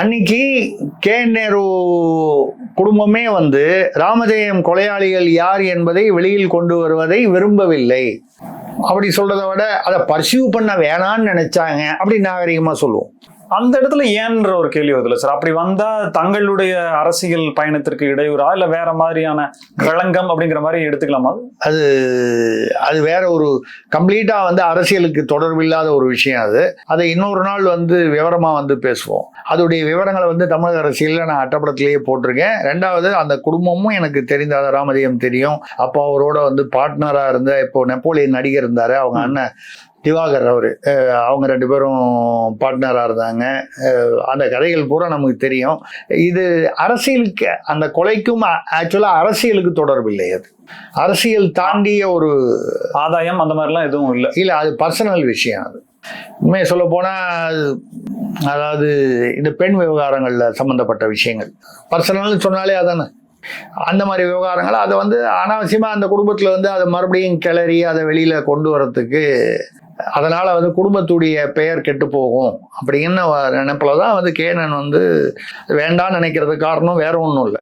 அன்னைக்கு கே நேரு குடும்பமே வந்து ராமஜெயம் கொலையாளிகள் யார் என்பதை வெளியில் கொண்டு வருவதை விரும்பவில்லை. அப்படி சொல்றதை விட அதை பர்சியூ பண்ண வேணாம்னு நினைச்சாங்க. அப்படி நாகரிகமா சொல்லுவோம். அந்த இடத்துல ஏன்ற ஒரு கேள்வி வருதுல்ல சார்? அப்படி வந்தா தங்களுடைய அரசியல் பயணத்திற்கு இடையூறா? இல்ல வேற மாதிரியான களங்கம் அப்படிங்கிற மாதிரி எடுத்துக்கலாமா? அது அது வேற ஒரு கம்ப்ளீட்டா வந்து அரசியலுக்கு தொடர்பில்லாத ஒரு விஷயம் அது. அதை இன்னொரு நாள் வந்து விவரமா வந்து பேசுவோம். அதோடைய விவரங்களை வந்து தமிழக அரசியலில் நான் அட்டப்படத்திலேயே போட்டிருக்கேன். ரெண்டாவது அந்த குடும்பமும் எனக்கு தெரிந்த ராமஜெயம் தெரியும். அப்போ அவரோட வந்து பார்ட்னரா இருந்த இப்போ நெப்போலியன் நடிகர் இருந்தாரு. அவங்க அண்ணன் திவாகர் அவர். அவங்க ரெண்டு பேரும் பார்ட்னராக இருந்தாங்க. அந்த கதைகள் பூரா நமக்கு தெரியும். இது அரசியலுக்கு அந்த கொலைக்கும் ஆக்சுவலாக அரசியலுக்கு தொடர்பில்லை அது. அரசியல் தாண்டிய ஒரு ஆதாயம் அந்த மாதிரிலாம் எதுவும் இல்ல. இல்லை அது பர்சனல் விஷயம் அது. உண்மையை சொல்ல போனால் அதாவது இந்த பெண் விவகாரங்களில் சம்மந்தப்பட்ட விஷயங்கள். பர்சனல்னு சொன்னாலே அதானே? அந்த மாதிரி விவகாரங்கள் அதை வந்து அனாவசியமாக அந்த குடும்பத்தில் வந்து அதை மறுபடியும் கிளறி அதை வெளியில் கொண்டு வரத்துக்கு அதனால் வந்து குடும்பத்துடைய பெயர் கெட்டு போகும் அப்படின்னு நினைப்பில் தான் வந்து கேனன் வந்து வேண்டாம்னு நினைக்கிறதுக்கு காரணம் வேற ஒன்றும் இல்லை.